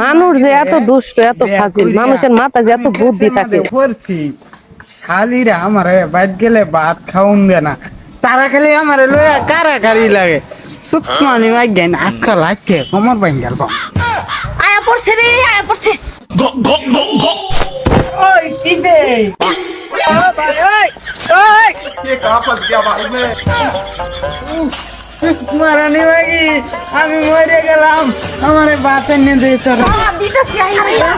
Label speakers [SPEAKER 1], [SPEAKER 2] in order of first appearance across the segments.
[SPEAKER 1] মানুষ যে এত দুষ্ট এত ফাজিল মানুষের মাথা যে এত বুদ্ধি থাকে?
[SPEAKER 2] শালিরা আমার বাইট গেলে ভাত খাউন না। তারা খালি আমার লয়া কারা কারি লাগে সুতমানি মাই গেন আজকাল লাগছে কমর বাইন গেল।
[SPEAKER 3] আয়া পড়ছে রে আয়া পড়ছে।
[SPEAKER 2] ওই কি দে ওই ওই।
[SPEAKER 4] কে কাপাস গয়া ভাই মে
[SPEAKER 2] মারানি ভাগি আমি মরে গেলাম আমার বাতে নিয়ে দে তোর
[SPEAKER 3] বাবা দিতেছি আয়া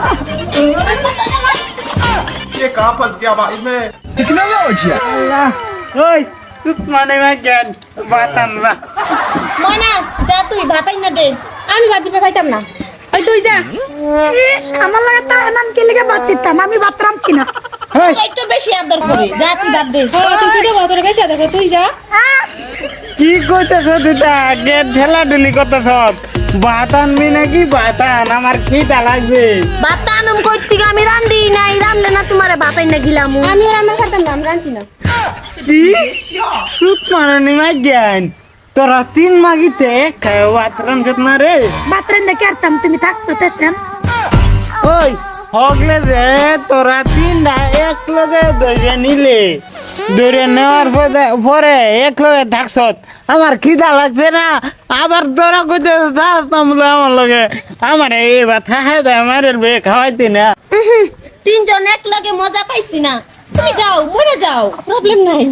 [SPEAKER 4] ये कहाँ फंस गया भाई मैं
[SPEAKER 2] আল্লাহ ওই সুতমানি ভাই জ্ঞান বাতান বা
[SPEAKER 3] ময়না যা তুই ভাতাই না দে
[SPEAKER 5] আমি বাদ দিতে পাইতাম না ওই তুই যা
[SPEAKER 6] ইস, আমার লাগে তা নাম কে লিগে বাদ দিতাম আমি বাদ রামছি না
[SPEAKER 2] ওই
[SPEAKER 3] তোরা একটু বেশি আদর করে যা তুই বাদ দে
[SPEAKER 5] ও, তুই ছোট বড় তোর বেশি আদর করে তুই যা
[SPEAKER 2] কি করতেছ দিতা গেট ঠেলা ঠেলি করতেছ? ভাত আনবি নাকি? ভাত আন আমার খিদা লাগবে
[SPEAKER 3] ভাত আনুম কই আমি রান্ধি নাই রান্ধলে না তোমারে ভাতাই না গিলাম
[SPEAKER 5] আমি রান্না করতাম না আমি রাঁধছি না।
[SPEAKER 2] কি? সুত মারানি মাই জ্ঞান। তোরা তিন মাগিতে খায় ভাত রান্ধত না রে।
[SPEAKER 6] বাদ রান্দে কেরতাম তুমি থাকতো তেসেন
[SPEAKER 2] ওই হগলে যে তোরা তিনটা এক লগে ধরে নিলে। ধরে নেওয়ার পরে এক লগে থাকছত। আমার খিদা লাগছে না। আবার তোরা কইতে থাকতাম বলে আমার লগে। আমার এই খাই দেয় আমার বে খাওয়াইতে না।
[SPEAKER 3] তিনজন এক লগে মজা পাইছি না। তুমি যাও মরে যাও। প্রবলেম নাই।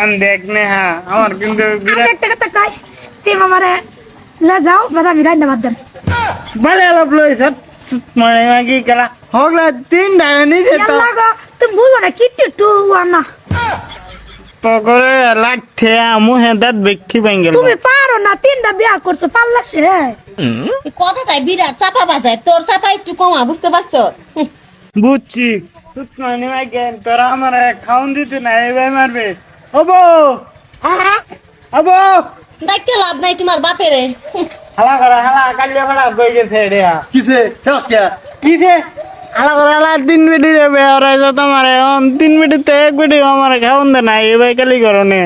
[SPEAKER 2] আন দেখ নে হ্যাঁ আমার কিন্তু
[SPEAKER 6] আমি
[SPEAKER 2] বিরাট
[SPEAKER 6] একটা কথা কই তুমি আমারে লে যাও বাদ আমি রান্দা বাদ দেন।
[SPEAKER 2] বলে অলপ লইছ। মাগি গেলা হগলা তিনটা নিজে তো
[SPEAKER 6] আল্লাহ বুঝো না কিট্টু টু না
[SPEAKER 2] তো করে লাগছে মুহে দাঁত বেক্ষি ভাঙ গেল
[SPEAKER 6] তুমি পারো না তিনটা বিয়া করছ পারলা সে
[SPEAKER 3] এই কথাটাই বিরাট চাপা বাজায় তোর চাপা একটু কমা বুঝতে পারছ
[SPEAKER 2] বুঝছি মানে মাগেন তোরা আমার খাউন দিতে না এবার মারবে হব হব
[SPEAKER 3] দেখতে লাভ নাই তোমার বাপেরে
[SPEAKER 2] হালা করা হালা কালিয়া করা বই গেছে
[SPEAKER 4] রে। কিসে? খেস
[SPEAKER 2] কে? কিসে? হালা করা হালা তিন মিটি রে বেয়ারে যে তোমার এখন তিন মিটিতে এক মিটি আমার খাওন দে না এই ভাই কালি করো নে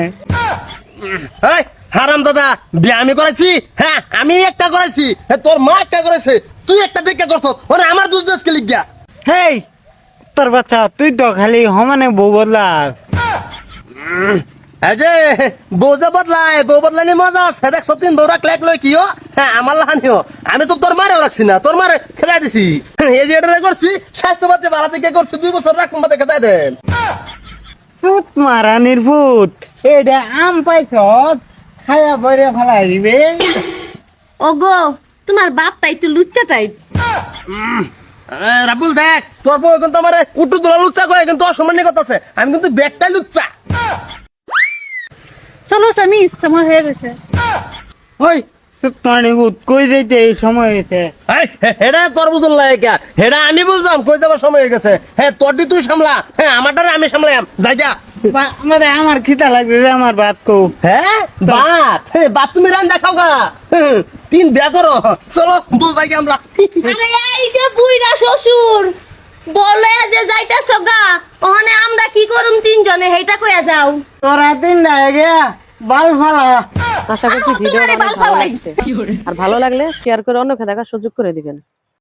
[SPEAKER 7] এই হারাম দাদা বিয়ে আমি করেছি হ্যাঁ আমি একটা করেছি তোর মা একটা করেছে তুই একটা দেখে করছত ওরে আমার দুধ দেশকে লিখ গিয়া
[SPEAKER 2] হেই তোর বাচ্চা তুই তো খালি হমানে বউ বদলা
[SPEAKER 7] এই যে বউ যে বদলায় বউ বদলানি মজা আছে দেখ সত্যি বউ রাখলে এক লয় কিও হ্যাঁ আমার লাহানিও। আমি তো তোর মারেও রাখছি না তোর মারে খেলাই দিছি। এই যে এটা করছি স্বাস্থ্যবাদী ভালো থেকে করছি দুই বছর রাখুন বাদে খেতাই দেন।
[SPEAKER 2] ফুট মারা নির্ফুট এটা আম পাইছ খায়া পরে ফেলাই দিবে।
[SPEAKER 3] ওগো তোমার বাপটা একটু লুচ্চা টাইপ
[SPEAKER 7] রাবুল দেখ তোর বউ কিন্তু আমার উটু দোলা লুচ্চা কয়ে কিন্তু অসম্মানী কথা আছে আমি কিন্তু ব্যাগটাই লুচ্চা।
[SPEAKER 5] চলো স্বামী সময় হয়ে গেছে।
[SPEAKER 2] ওই ফুট ভূত কই যাইতে এই সময় হয়েছে
[SPEAKER 7] হেডা তোর বুঝুন লাগে হেডা আমি বুঝলাম কই যাবার সময় হয়ে গেছে। হ্যাঁ তোরটি তুই সামলা। হ্যাঁ আমারটারে আমি সামলাম যাই যা।
[SPEAKER 2] মানে আমার খিদা লাগবে যে আমার ভাত কো
[SPEAKER 7] হ্যাঁ বাত হে বাত তুমি রান দেখাও গা। তিন বিয়া করো। চলো বল যাই আমরা।
[SPEAKER 3] আরে এই যে বুইরা শ্বশুর। বলে যে যাইতাছ গা। ওখানে আমরা কি করুম তিনজনে হেইটা কইয়া যাও।
[SPEAKER 2] তোরা তিন লাগে বাল ফালা।
[SPEAKER 1] আশা করছি
[SPEAKER 3] ভিডিও
[SPEAKER 1] ভালো লাগছে। আর ভালো লাগলে শেয়ার করে অন্যকে দেখার সুযোগ করে দিবেন।